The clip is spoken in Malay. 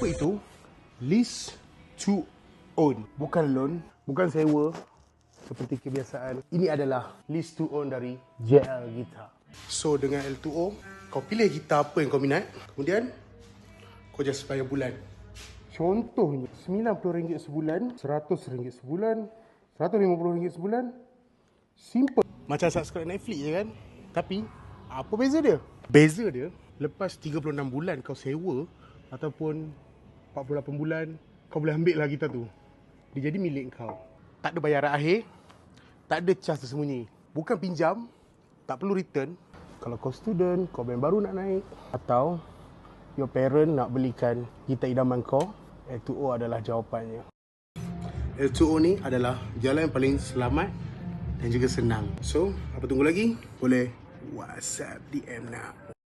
Apa itu? Lease to own. Bukan loan, bukan sewa seperti kebiasaan. Ini adalah lease to own dari JL Guitar. So dengan L2O, kau pilih gitar apa yang kau minat. Kemudian kau just bayar bulan. Contohnya RM90 sebulan, RM100 sebulan, RM150 sebulan. Simple. Macam subscribe Netflix je kan? Tapi apa beza dia? Beza dia lepas 36 bulan kau sewa ataupun 48 bulan kau boleh ambil lah gitar tu. Dia jadi milik kau. Tak ada bayaran akhir, tak ada cas tersembunyi. Bukan pinjam, tak perlu return. Kalau kau student, kau band baru nak naik atau your parent nak belikan gitar idaman kau, L2O adalah jawapannya. L2O ni adalah jalan yang paling selamat dan juga senang. So, apa tunggu lagi? Boleh WhatsApp DM now.